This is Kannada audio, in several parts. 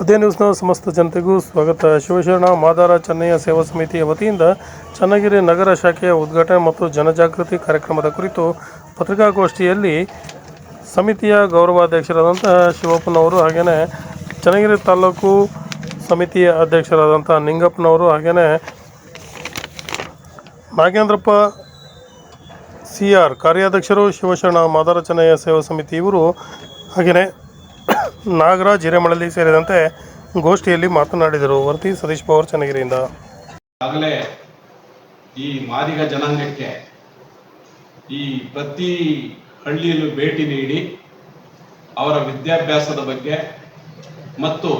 ಅದೇ ನ್ಯೂಸ್ನ ಸಮಸ್ತ ಜನತೆಗೂ ಸ್ವಾಗತ. ಶಿವಶರಣ ಮಾದಾರ ಚೆನ್ನಯ್ಯ ಸೇವಾ ಸಮಿತಿಯ ವತಿಯಿಂದ ಚನ್ನಗಿರಿ ನಗರ ಶಾಖೆಯ ಉದ್ಘಾಟನೆ ಮತ್ತು ಜನಜಾಗೃತಿ ಕಾರ್ಯಕ್ರಮದ ಕುರಿತು ಪತ್ರಿಕಾಗೋಷ್ಠಿಯಲ್ಲಿ ಸಮಿತಿಯ ಗೌರವಾಧ್ಯಕ್ಷರಾದಂತಹ ಶಿವಪ್ಪನವರು ಹಾಗೆಯೇ ಚನ್ನಗಿರಿ ತಾಲೂಕು ಸಮಿತಿಯ ಅಧ್ಯಕ್ಷರಾದಂಥ ನಿಂಗಪ್ಪನವರು ಹಾಗೆಯೇ ನಾಗೇಂದ್ರಪ್ಪ ಸಿ ಆರ್ ಕಾರ್ಯಾಧ್ಯಕ್ಷರು ಶಿವಶರಣ ಮಾದಾರ ಚೆನ್ನಯ್ಯ ಸೇವಾ ಸಮಿತಿ ಇವರು ಹಾಗೆಯೇ ನಾಗರಾಜ್ ಹಿರೇಮಳಲಿ ಸೇರಿದಂತೆ ಗೋಷ್ಠಿಯಲ್ಲಿ ಮಾತನಾಡಿದರು. ವರ್ತಿ ಸತೀಶ್ ಪವರ್, ಚನ್ನಗಿರಿಯಿಂದ. ಆಗಲೇ ಈ ಮಾದಿಗ ಜನಾಂಗಕ್ಕೆ ಈ ಪ್ರತಿ ಹಳ್ಳಿಯಲ್ಲೂ ಭೇಟಿ ನೀಡಿ ಅವರ ವಿದ್ಯಾಭ್ಯಾಸದ ಬಗ್ಗೆ ಮತ್ತು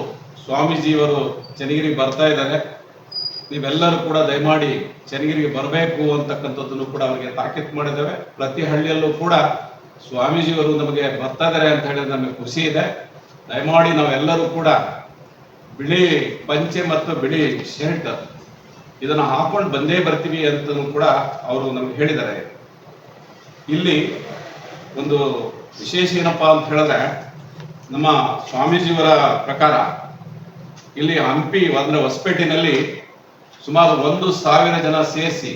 ಸ್ವಾಮೀಜಿಯವರು ಚನ್ನಗಿರಿಗೆ ಬರ್ತಾ ಇದ್ದಾರೆ. ನೀವೆಲ್ಲರೂ ಕೂಡ ದಯಮಾಡಿ ಚನ್ನಗಿರಿಗೆ ಬರಬೇಕು ಅಂತಕ್ಕಂಥದ್ದನ್ನು ಕೂಡ ಅವರಿಗೆ ತಾಕೀತು ಮಾಡಿದ್ದೇವೆ. ಪ್ರತಿ ಹಳ್ಳಿಯಲ್ಲೂ ಕೂಡ ಸ್ವಾಮೀಜಿಯವರು ನಮಗೆ ಬರ್ತಾ ಇದ್ದಾರೆ ಅಂತ ಹೇಳಿದ್ರೆ ನಮಗೆ ಖುಷಿ ಇದೆ. ದಯಮಾಡಿ ನಾವೆಲ್ಲರೂ ಕೂಡ ಬಿಳಿ ಪಂಚೆ ಮತ್ತು ಬಿಳಿ ಶರ್ಟ್ ಇದನ್ನು ಹಾಕೊಂಡು ಬಂದೇ ಬರ್ತೀವಿ ಅಂತ ಕೂಡ ಅವರು ನಮ್ಗೆ ಹೇಳಿದ್ದಾರೆ. ಇಲ್ಲಿ ಒಂದು ವಿಶೇಷ ಏನಪ್ಪ ಅಂತ ಹೇಳಿದ್ರೆ ನಮ್ಮ ಸ್ವಾಮೀಜಿಯವರ ಪ್ರಕಾರ ಇಲ್ಲಿ ಹಂಪಿ ಅಂದ್ರೆ ಹೊಸಪೇಟೆನಲ್ಲಿ ಸುಮಾರು ಒಂದು ಸಾವಿರ ಜನ ಸೇರಿಸಿ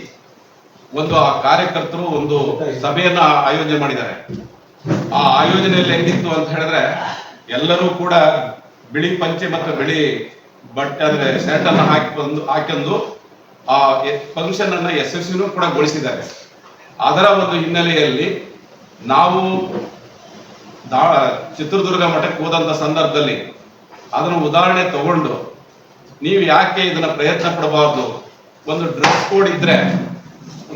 ಒಂದು ಆ ಕಾರ್ಯಕರ್ತರು ಒಂದು ಸಭೆಯನ್ನ ಆಯೋಜನೆ ಮಾಡಿದ್ದಾರೆ. ಆ ಆಯೋಜನೆಯಲ್ಲಿ ಹೆಂಗಿತ್ತು ಅಂತ ಹೇಳಿದ್ರೆ ಎಲ್ಲರೂ ಕೂಡ ಬಿಳಿ ಪಂಚೆ ಮತ್ತು ಬಿಳಿ ಬಟ್ಟೆ ಅಂದ್ರೆ ಶರ್ಟ್ ಅನ್ನ ಹಾಕಿ ಬಂದು, ಹಾಕೊಂಡು ಆ ಫಂಕ್ಷನ್ ಅನ್ನ ಯಶಸ್ವಿನೂ ಕೂಡ ಗೊಳಿಸಿದ್ದಾರೆ. ಅದರ ಒಂದು ಹಿನ್ನೆಲೆಯಲ್ಲಿ ನಾವು ಚಿತ್ರದುರ್ಗ ಮಠಕ್ಕೆ ಹೋದಂತ ಸಂದರ್ಭದಲ್ಲಿ ಅದನ್ನು ಉದಾಹರಣೆ ತಗೊಂಡು ನೀವು ಯಾಕೆ ಇದನ್ನ ಪ್ರಯತ್ನ ಪಡಬಾರ್ದು? ಒಂದು ಡ್ರೆಸ್ ಕೋಡ್ ಇದ್ರೆ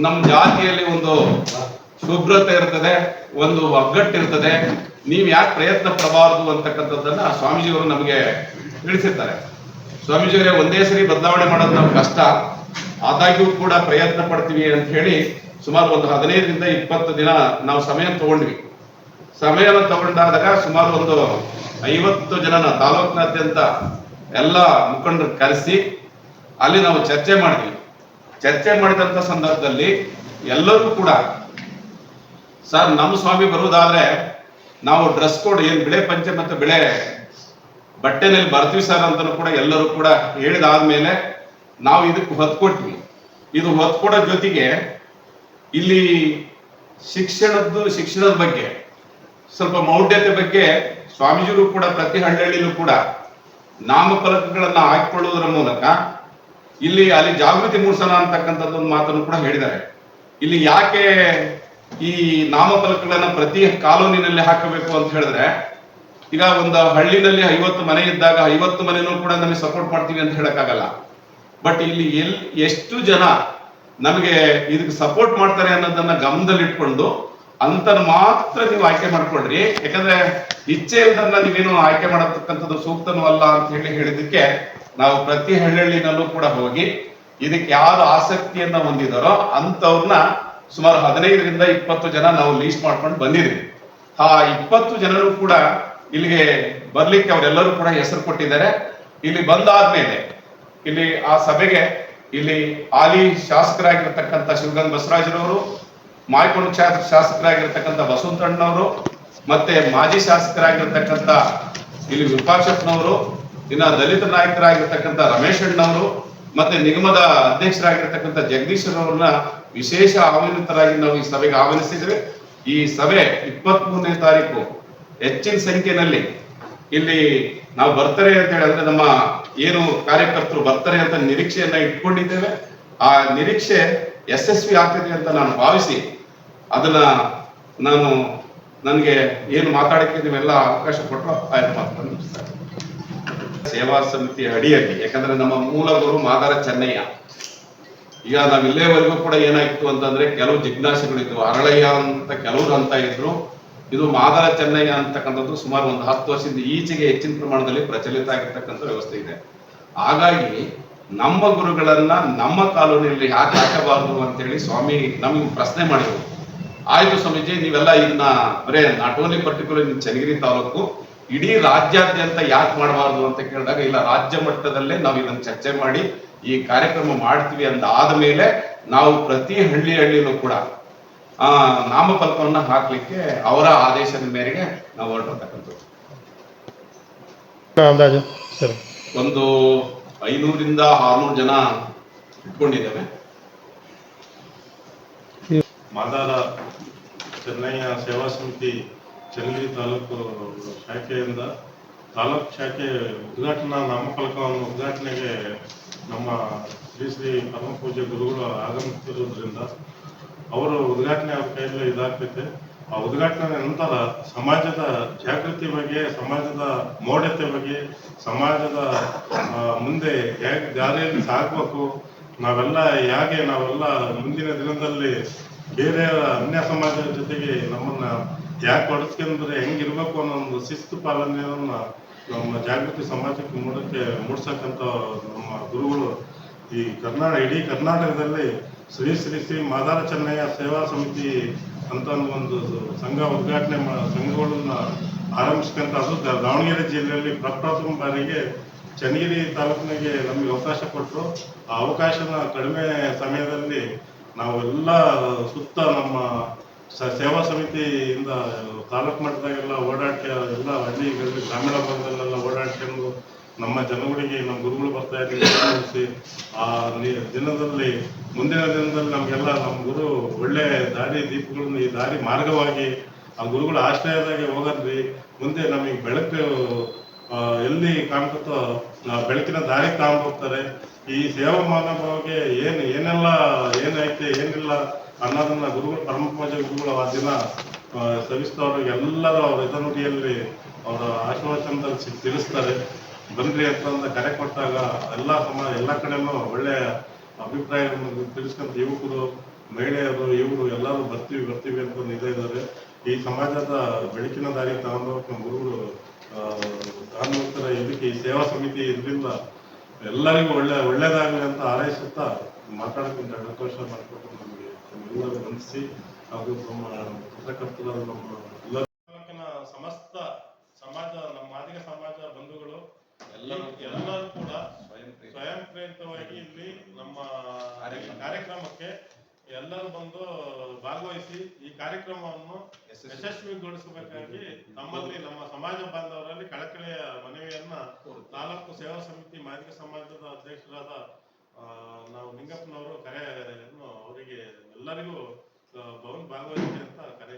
ನಮ್ಮ ಜಾತಿಯಲ್ಲಿ ಒಂದು ಶುಭ್ರತೆ ಇರ್ತದೆ, ಒಂದು ಒಗ್ಗಟ್ಟಿರ್ತದೆ. ನೀವು ಯಾಕೆ ಪ್ರಯತ್ನ ಪಡಬಾರದು ಅಂತಕ್ಕಂಥದ್ದನ್ನ ಸ್ವಾಮೀಜಿಯವರು ನಮಗೆ ತಿಳಿಸಿರ್ತಾರೆ. ಸ್ವಾಮೀಜಿಯವರೇ ಒಂದೇ ಸರಿ ಬದಲಾವಣೆ ಮಾಡೋದು ನಾವು ಕಷ್ಟ. ಆದಾಗ್ಯೂ ಕೂಡ ಪ್ರಯತ್ನ ಪಡ್ತೀವಿ ಅಂತ ಹೇಳಿ ಸುಮಾರು ಒಂದು ಹದಿನೈದರಿಂದ ಇಪ್ಪತ್ತು ದಿನ ನಾವು ಸಮಯ ತಗೊಂಡ್ವಿ. ಸಮಯನ ತಗೊಂಡಾದಾಗ ಸುಮಾರು ಒಂದು ಐವತ್ತು ಜನನ ತಾಲೂಕಿನಾದ್ಯಂತ ಎಲ್ಲ ಮುಖಂಡರು ಕರೆಸಿ ಅಲ್ಲಿ ನಾವು ಚರ್ಚೆ ಮಾಡಿದ್ವಿ. ಚರ್ಚೆ ಮಾಡಿದಂತ ಸಂದರ್ಭದಲ್ಲಿ ಎಲ್ಲರೂ ಕೂಡ ಸರ್, ನಮ್ಮ ಸ್ವಾಮಿ ಬರುವುದಾದ್ರೆ ನಾವು ಡ್ರೆಸ್ ಕೋಡ್ ಏನು ಬಿಳೆ ಪಂಚೆ ಮತ್ತು ಬಿಳೆ ಬಟ್ಟೆನಲ್ಲಿ ಬರ್ತೀವಿ ಸರ್ ಅಂತ ಕೂಡ ಎಲ್ಲರೂ ಕೂಡ ಹೇಳಿದಾದ್ಮೇಲೆ ನಾವು ಇದಕ್ಕೆ ಹೊತ್ಕೊಟ್ವಿ ಇದು ಹೊತ್ಕೊಡೋ ಜೊತೆಗೆ ಇಲ್ಲಿ ಶಿಕ್ಷಣದ್ದು ಶಿಕ್ಷಣದ ಬಗ್ಗೆ, ಸ್ವಲ್ಪ ಮೌಢ್ಯತೆ ಬಗ್ಗೆ ಸ್ವಾಮೀಜಿಗಳು ಕೂಡ ಪ್ರತಿ ಹಳ್ಳಿಯಲ್ಲೂ ಕೂಡ ನಾಮಫಲಕಗಳನ್ನ ಹಾಕಿಕೊಳ್ಳುವುದರ ಮೂಲಕ ಇಲ್ಲಿ ಅಲ್ಲಿ ಜಾಗೃತಿ ಮೂಡಿಸೋಣ ಅಂತಕ್ಕಂಥದ್ದು ಒಂದು ಮಾತನ್ನು ಕೂಡ ಹೇಳಿದ್ದಾರೆ. ಇಲ್ಲಿ ಯಾಕೆ ಈ ನಾಮಫಲಕಗಳನ್ನ ಪ್ರತಿ ಕಾಲೋನಿನಲ್ಲಿ ಹಾಕಬೇಕು ಅಂತ ಹೇಳಿದ್ರೆ, ಈಗ ಒಂದು ಹಳ್ಳಿನಲ್ಲಿ ಐವತ್ತು ಮನೆ ಇದ್ದಾಗ ಐವತ್ತು ಮನೆನೂ ಕೂಡ ನಮಗೆ ಸಪೋರ್ಟ್ ಮಾಡ್ತೀವಿ ಅಂತ ಹೇಳಕ್ಕಾಗಲ್ಲ. ಬಟ್ ಇಲ್ಲಿ ಎಲ್, ಎಷ್ಟು ಜನ ನಮಗೆ ಇದಕ್ಕೆ ಸಪೋರ್ಟ್ ಮಾಡ್ತಾರೆ ಅನ್ನೋದನ್ನ ಗಮನದಲ್ಲಿಟ್ಕೊಂಡು ಅಂತ ಮಾತ್ರ ನೀವು ಆಯ್ಕೆ ಮಾಡ್ಕೊಳ್ರಿ. ಯಾಕಂದ್ರೆ ಇಚ್ಛೆ ಇಲ್ದನ್ನ ನೀವೇನು ಆಯ್ಕೆ ಮಾಡತಕ್ಕಂಥದ್ದು ಸೂಕ್ತನೂ ಅಲ್ಲ ಅಂತ ಹೇಳಿ ಹೇಳಿದಕ್ಕೆ ನಾವು ಪ್ರತಿ ಹಳ್ಳಿನಲ್ಲೂ ಕೂಡ ಹೋಗಿ ಇದಕ್ಕೆ ಯಾರು ಆಸಕ್ತಿಯನ್ನ ಹೊಂದಿದಾರೋ ಅಂತವ್ರನ್ನ ಸುಮಾರು ಹದಿನೈದರಿಂದ ಇಪ್ಪತ್ತು ಜನ ನಾವು ಲೀಸ್ಟ್ ಮಾಡ್ಕೊಂಡು ಬಂದಿದ್ವಿ ಆ ಇಪ್ಪತ್ತು ಜನರು ಕೂಡ ಇಲ್ಲಿಗೆ ಬರ್ಲಿಕ್ಕೆ ಅವರೆಲ್ಲರೂ ಕೂಡ ಹೆಸರು ಕೊಟ್ಟಿದ್ದಾರೆ. ಇಲ್ಲಿ ಬಂದಾದ್ಮೇಲೆ ಇಲ್ಲಿ ಆ ಸಭೆಗೆ ಇಲ್ಲಿ ಆಲಿ ಶಾಸಕರಾಗಿರ್ತಕ್ಕಂಥ ಶಿವಗಂಗ ಬಸವರಾಜರವರು, ಮಾಯ್ಕೊಂಡು ಶಾಸಕರಾಗಿರ್ತಕ್ಕಂಥ ಬಸವಂತಣ್ಣವರು ಮತ್ತೆ ಮಾಜಿ ಶಾಸಕರಾಗಿರ್ತಕ್ಕಂಥ ಇಲ್ಲಿ ವಿಪಾಕ್ಷಪ್ಪನವರು ಇನ್ನ ದಲಿತ ನಾಯಕರಾಗಿರ್ತಕ್ಕಂಥ ರಮೇಶ್ ಅಣ್ಣವರು ಮತ್ತೆ ನಿಗಮದ ಅಧ್ಯಕ್ಷರಾಗಿರ್ತಕ್ಕಂಥ ಜಗದೀಶ್ವರವ್ರನ್ನ ವಿಶೇಷ ಆಹ್ವಾನಿತರಾಗಿ ನಾವು ಈ ಸಭೆಗೆ ಆಹ್ವಾನಿಸಿದ್ರೆ ಈ ಸಭೆ ಇಪ್ಪತ್ತ್ ಮೂರನೇ ತಾರೀಕು ಹೆಚ್ಚಿನ ಸಂಖ್ಯೆಯಲ್ಲಿ ಇಲ್ಲಿ ನಾವು ಬರ್ತಾರೆ ಅಂತ ಹೇಳಿ ಅಂದ್ರೆ ನಮ್ಮ ಏನು ಕಾರ್ಯಕರ್ತರು ಬರ್ತಾರೆ ಅಂತ ನಿರೀಕ್ಷೆಯನ್ನ ಇಟ್ಕೊಂಡಿದ್ದೇವೆ. ಆ ನಿರೀಕ್ಷೆ ಯಶಸ್ವಿ ಆಗ್ತದೆ ಅಂತ ನಾನು ಭಾವಿಸಿ ಅದನ್ನ ನಾನು ನನಗೆ ಏನು ಮಾತಾಡಕ್ಕೆ ನೀವೆಲ್ಲ ಅವಕಾಶ ಕೊಟ್ಟರು ಆಯ್ತು ಮಾತನ್ನು ಸೇವಾ ಸಮಿತಿ ಅಡಿಯಲ್ಲಿ, ಯಾಕಂದ್ರೆ ನಮ್ಮ ಮೂಲ ಗುರು ಮಾದಾರ ಚೆನ್ನಯ್ಯ. ಈಗ ನಾವ್ ಇಲ್ಲೇವರೆಗೂ ಕೂಡ ಏನಾಯ್ತು ಅಂತಂದ್ರೆ ಕೆಲವು ಜಿಜ್ಞಾಸೆಗಳಿದ್ವು ಅರಳಯ್ಯ ಅಂತ ಕೆಲವರು ಅಂತ ಇದ್ರು. ಇದು ಮಾದರ ಚೆನ್ನಯ್ಯ ಅಂತಕ್ಕಂಥದ್ದು ಸುಮಾರು ಒಂದು ಹತ್ತು ವರ್ಷದಿಂದ ಈಚೆಗೆ ಹೆಚ್ಚಿನ ಪ್ರಮಾಣದಲ್ಲಿ ಪ್ರಚಲಿತ ಆಗಿರ್ತಕ್ಕಂಥ ವ್ಯವಸ್ಥೆ ಇದೆ. ಹಾಗಾಗಿ ನಮ್ಮ ಗುರುಗಳನ್ನ ನಮ್ಮ ಕಾಲೋನಿಯಲ್ಲಿ ಯಾಕೆ ಹಾಕಬಾರದು ಅಂತೇಳಿ ಸ್ವಾಮಿ ನಮ್ಗೆ ಪ್ರಶ್ನೆ ಮಾಡಿದ್ರು. ಆಯ್ತು ಸ್ವಾಮೀಜಿ, ನೀವೆಲ್ಲ ಇದನ್ನ ಬರೇ not only particular Channagiri taluk, ಇಡೀ ರಾಜ್ಯಾದ್ಯಂತ ಯಾಕೆ ಮಾಡಬಾರ್ದು? ಅಂತ ಕೇಳಿದಾಗ, ಇಲ್ಲ, ರಾಜ್ಯ ಮಟ್ಟದಲ್ಲೇ ನಾವು ಇದನ್ನು ಚರ್ಚೆ ಮಾಡಿ ಈ ಕಾರ್ಯಕ್ರಮ ಮಾಡ್ತೀವಿ ಅಂತ ಆದ್ಮೇಲೆ ನಾವು ಪ್ರತಿ ಹಳ್ಳಿ ಹಳ್ಳಿಯಲ್ಲೂ ಕೂಡ ಆ ನಾಮಫಲಕವನ್ನ ಹಾಕ್ಲಿಕ್ಕೆ ಅವರ ಆದೇಶದ ಮೇರೆಗೆ ನಾವು ಅಂದಾಜು ಸರಿ? ಒಂದು ಐನೂರಿಂದ ಆರ್ನೂರು ಜನ ಇಟ್ಕೊಂಡಿದ್ದೇವೆ. ಮಾದಾರ ಚೆನ್ನೈಯ ಸೇವಾ ಸಮಿತಿ ಚೆನ್ನೈ ತಾಲೂಕು ಶಾಖೆಯಿಂದ ತಾಲೂಕು ಶಾಖೆ ಉದ್ಘಾಟನಾ ನಾಮಫಲಕವನ್ನು ಉದ್ಘಾಟನೆಗೆ ನಮ್ಮ ಶ್ರೀ ಶ್ರೀ ಪರಮ ಪೂಜೆ ಗುರುಗಳು ಆಗಮಿಸಿರುವುದರಿಂದ ಅವರು ಉದ್ಘಾಟನೆ ಅವ್ರ ಕೈಯಲ್ಲಿ ಇದಾಗ್ತೈತೆ. ಆ ಉದ್ಘಾಟನೆ ನಂತರ ಸಮಾಜದ ಜಾಗೃತಿ ಬಗ್ಗೆ, ಸಮಾಜದ ಮೌಢ್ಯತೆ ಬಗ್ಗೆ, ಸಮಾಜದ ಮುಂದೆ ಹೇಗೆ ದಾರಿಯಲ್ಲಿ ಸಾಗಬೇಕು, ನಾವೆಲ್ಲ ಹೇಗೆ, ನಾವೆಲ್ಲ ಮುಂದಿನ ದಿನದಲ್ಲಿ ಬೇರೆ ಅನ್ಯ ಸಮಾಜದ ಜೊತೆಗೆ ನಮ್ಮನ್ನ ಯಾಕೆ ಹೊಡೆಸ್ಕೊಂಡ್ರೆ ಹೆಂಗಿರ್ಬೇಕು ಅನ್ನೋ ಒಂದು ಶಿಸ್ತು ಪಾಲನೆಯನ್ನ ನಮ್ಮ ಜಾಗೃತಿ ಸಮಾಜಕ್ಕೆ ಮೂಡಕ್ಕೆ ಮೂಡ್ಸಕ್ಕಂತ ನಮ್ಮ ಗುರುಗಳು ಈ ಕರ್ನಾಟಕ ಇಡೀ ಕರ್ನಾಟಕದಲ್ಲಿ ಶ್ರೀ ಶ್ರೀ ಶ್ರೀ ಮಾದಾರ ಚೆನ್ನಯ್ಯ ಸೇವಾ ಸಮಿತಿ ಅಂತ ಒಂದು ಸಂಘ ಉದ್ಘಾಟನೆ ಸಂಘಗಳನ್ನ ಆರಂಭಿಸ್ಕೊಂತ ಅದು ದಾವಣಗೆರೆ ಜಿಲ್ಲೆಯಲ್ಲಿ ಪ್ರಪ್ರಥಮ ಬಾರಿಗೆ ಚನ್ನಗಿರಿ ತಾಲೂಕಿನಿಗೆ ನಮಗೆ ಅವಕಾಶ ಕೊಟ್ಟರು ಆ ಅವಕಾಶನ ಕಡಿಮೆ ಸಮಯದಲ್ಲಿ ನಾವೆಲ್ಲ ಸುತ್ತ ನಮ್ಮ ಸೇವಾ ಸಮಿತಿಯಿಂದ ತಾಲೂಕು ಮಟ್ಟದಾಗೆಲ್ಲ ಓಡಾಡ್ಕೆ, ಎಲ್ಲ ಹಳ್ಳಿಗಳಲ್ಲಿ ಗ್ರಾಮೀಣ ಭಾಗದಲ್ಲೆಲ್ಲ ಓಡಾಡ್ಕೊಂಡು ನಮ್ಮ ಜನಗಳಿಗೆ, ನಮ್ಮ ಗುರುಗಳು ಬರ್ತಾ ಇದ್ದೀವಿ ಆ ದಿನದಲ್ಲಿ, ಮುಂದಿನ ದಿನದಲ್ಲಿ ನಮಗೆಲ್ಲ ನಮ್ಮ ಗುರು ಒಳ್ಳೆ ದಾರಿ ದೀಪಗಳನ್ನು ಈ ದಾರಿ ಮಾರ್ಗವಾಗಿ ಆ ಗುರುಗಳ ಆಶ್ರಯದಾಗೆ ಹೋಗದ್ರಿ ಮುಂದೆ ನಮಗೆ ಬೆಳಕು ಎಲ್ಲಿ ಕಾಣ್ತೋ ಬೆಳಕಿನ ದಾರಿ ಕಾಣ್ಬೋಗ್ತಾರೆ ಈ ಸೇವಾ ಮನೋಭಾವಕ್ಕೆ ಏನು, ಏನೆಲ್ಲ ಏನೈತೆ ಏನಿಲ್ಲ ಅನ್ನೋದನ್ನ ಗುರುಗಳು ಪರಮ ಪೂಜ್ಯ ಗುರುಗಳು ಆ ದಿನ ಸವಿಸ್ತವರು ಎಲ್ಲರೂ ಅವ್ರ ಇದನುಡಿಯಲ್ಲಿ ಅವರ ಆಶೀರ್ವಚನದಲ್ಲಿ ತಿಳಿಸ್ತಾರೆ. ಬನ್ರಿ ಅಂತ ಕರೆ ಕೊಟ್ಟಾಗ ಎಲ್ಲ ಸಮಾಜ ಎಲ್ಲ ಕಡೆನೂ ಒಳ್ಳೆಯ ಅಭಿಪ್ರಾಯವನ್ನು ತಿಳಿಸ್ಕೊಂತ ಯುವಕರು, ಮಹಿಳೆಯರು, ಇವರು ಎಲ್ಲರೂ ಬರ್ತೀವಿ ಬರ್ತೀವಿ ಅಂತ ಇದ್ದಾರೆ. ಈ ಸಮಾಜದ ಬೆಳಕಿನ ದಾರಿ ತಗೊಂಡು ನಮ್ಮ ಗುರುಗಳು ತಗೊಂಡು ಇದಕ್ಕೆ ಈ ಸೇವಾ ಸಮಿತಿ ಇದರಿಂದ ಎಲ್ಲರಿಗೂ ಒಳ್ಳೆ, ಒಳ್ಳೇದಾಗಲಿ ಅಂತ ಆರೈಸುತ್ತಾ ಮಾತಾಡಕ್ಕೆ ಮಾಡ್ಕೊಂಡು ಮಾಡಿಕೊಟ್ಟು ಎಲ್ಲರೂ ವಂದಿಸಿ ಹಾಗೂ ನಮ್ಮ ಪತ್ರಕರ್ತರ ನಮ್ಮ ಎಲ್ಲ ತಾಲೂಕಿನ ಸಮಸ್ತ ಸಮಾಜ ನಮ್ಮ ಮಾದಿಗ ಸಮಾಜ ಬಂಧುಗಳು ಎಲ್ಲರೂ ಕೂಡ ಎಲ್ಲರೂ ಕೂಡ ಸ್ವಯಂ ಪ್ರೇರಿತವಾಗಿ ಇಲ್ಲಿ ನಮ್ಮ ಕಾರ್ಯಕ್ರಮಕ್ಕೆ ಎಲ್ಲರೂ ಬಂದು ಭಾಗವಹಿಸಿ ಈ ಕಾರ್ಯಕ್ರಮವನ್ನು ಯಶಸ್ವಿಗೊಳಿಸಬೇಕಾಗಿ ನಮ್ಮಲ್ಲಿ ನಮ್ಮ ಸಮಾಜ ಬಾಂಧವರಲ್ಲಿ ಕಳಕಳಿಯ ಮನವಿಯನ್ನ ತಾಲೂಕು ಸೇವಾ ಸಮಿತಿ ಮಾದಿಗ ಸಮಾಜದ ಅಧ್ಯಕ್ಷರಾದ ನಾವು ನಿಂಗಪ್ಪನವರು ಕರೆ ಅವರಿಗೆ ಎಲ್ಲರಿಗೂ ಭವನ್ ಭಾಗವಹಿಸಿ ಅಂತ ಕರೆ